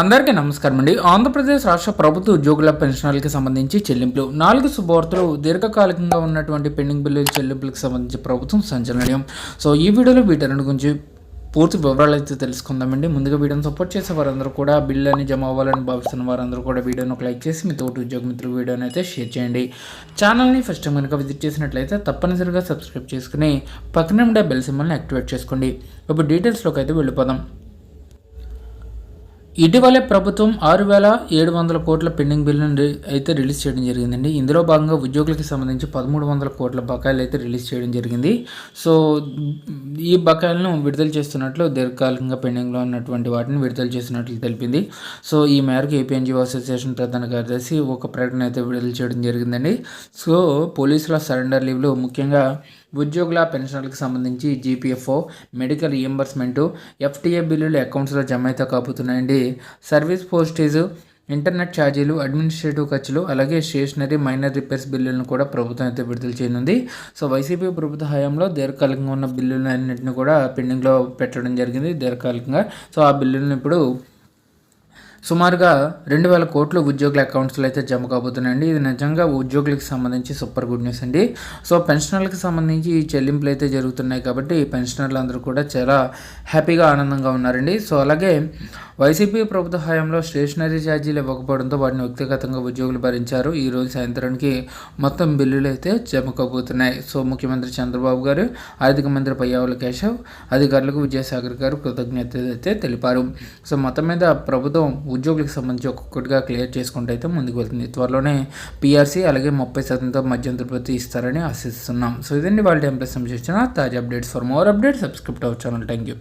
అందరికీ నమస్కారం అండి. ఆంధ్రప్రదేశ్ రాష్ట్ర ప్రభుత్వ ఉద్యోగుల పెన్షన్లకి సంబంధించి చెల్లింపులు. నాలుగు శుభవార్తలు దీర్ఘకాలికంగా ఉన్నటువంటి పెండింగ్ బిల్లుల చెల్లింపులకు సంబంధించి ప్రభుత్వం సంచలనం సో ఈ వీడియోలో వీటన్నిటి గురించి పూర్తి వివరాలు అయితే తెలుసుకుందామండి. ముందుగా వీడియోని సపోర్ట్ చేసే వారందరూ కూడా బిల్లు అని జమ అవ్వాలని భావిస్తున్న వారందరూ కూడా వీడియోని ఒక లైక్ చేసి మీ తోటి ఉద్యోగ మిత్రులు వీడియోని అయితే షేర్ చేయండి. ఛానల్ని ఫస్ట్ టైం కనుక విజిట్ చేసినట్లయితే తప్పనిసరిగా సబ్స్క్రైబ్ చేసుకుని పక్కనే ఉండే బెల్ సింబల్ని యాక్టివేట్ చేసుకోండి. ఇప్పుడు డీటెయిల్స్లోకి అయితే వెళ్ళిపోదాం. ఇటీవలే ప్రభుత్వం ఆరు వేల ఏడు వందల కోట్ల పెండింగ్ బిల్లును అయితే రిలీజ్ చేయడం జరిగిందండి. ఇందులో భాగంగా ఉద్యోగులకు సంబంధించి పదమూడు వందల కోట్ల బకాయిలు అయితే రిలీజ్ చేయడం జరిగింది. సో ఈ బకాయిలను విడుదల చేస్తున్నట్లు దీర్ఘకాలికంగా పెండింగ్లో ఉన్నటువంటి వాటిని విడుదల చేస్తున్నట్లు తెలిపింది. సో ఈ మేరకు ఏపీఎన్జీఓ అసోసియేషన్ ప్రధాన కార్యదర్శి ఒక ప్రకటన అయితే విడుదల చేయడం జరిగిందండి. సో పోలీసుల సరెండర్ లీవ్లు ముఖ్యంగా ఉద్యోగుల పెన్షన్లకు సంబంధించి జీపీఎఫ్ఓ మెడికల్ రియంబర్స్మెంటు ఎఫ్టీఏ బిల్లులు అకౌంట్స్లో జమ అయితే కాపుతున్నాయండి. సర్వీస్ పోస్టేజ్ ఇంటర్నెట్ ఛార్జీలు అడ్మినిస్ట్రేటివ్ ఖర్చులు అలాగే స్టేషనరీ మైనర్ రిపేర్స్ బిల్లులను కూడా ప్రభుత్వం అయితే విడుదల చేయనుంది. సో వైసీపీ ప్రభుత్వ హయాంలో దీర్ఘకాలికంగా ఉన్న బిల్లులు అన్నింటిని కూడా పెండింగ్లో పెట్టడం జరిగింది దీర్ఘకాలికంగా. సో ఆ బిల్లులను ఇప్పుడు సుమారుగా రెండు వేల కోట్లు ఉద్యోగుల అకౌంట్స్లో అయితే జమ కాబోతున్నాయండి. ఇది నిజంగా ఉద్యోగులకు సంబంధించి సూపర్ గుడ్ న్యూస్ అండి. సో పెన్షనర్లకు సంబంధించి ఈ చెల్లింపులు అయితే జరుగుతున్నాయి కాబట్టి పెన్షనర్లు అందరూ కూడా చాలా హ్యాపీగా ఆనందంగా ఉన్నారండి. సో అలాగే వైసీపీ ప్రభుత్వ హయాంలో స్టేషనరీ ఛార్జీలు ఇవ్వకపోవడంతో వాటిని వ్యక్తిగతంగా ఉద్యోగులు భరించారు. ఈ రోజు సాయంత్రానికి మొత్తం బిల్లులు అయితే జమ కాబోతున్నాయి సో ముఖ్యమంత్రి చంద్రబాబు గారు ఆర్థిక మంత్రి పయ్యావుల కేశవ్ అధికారులకు విజయసాగర్ గారు కృతజ్ఞత అయితే తెలిపారు. సో మొత్తం మీద ప్రభుత్వం ఉద్యోగులకు సంబంధించి ఒక్కొక్కటిగా క్లియర్ చేసుకుంటూ అయితే ముందుకు వెళ్తుంది. త్వరలోనే పీఆర్సీ అలాగే ముప్పై శాతంతో మధ్యంతర ప్రతి ఇస్తారని ఆశిస్తున్నాం. సో ఇదండి వాళ్ళ టైం ప్లస్ సంబంధించిన తాజా updates. For more updates subscribe our channel. Thank you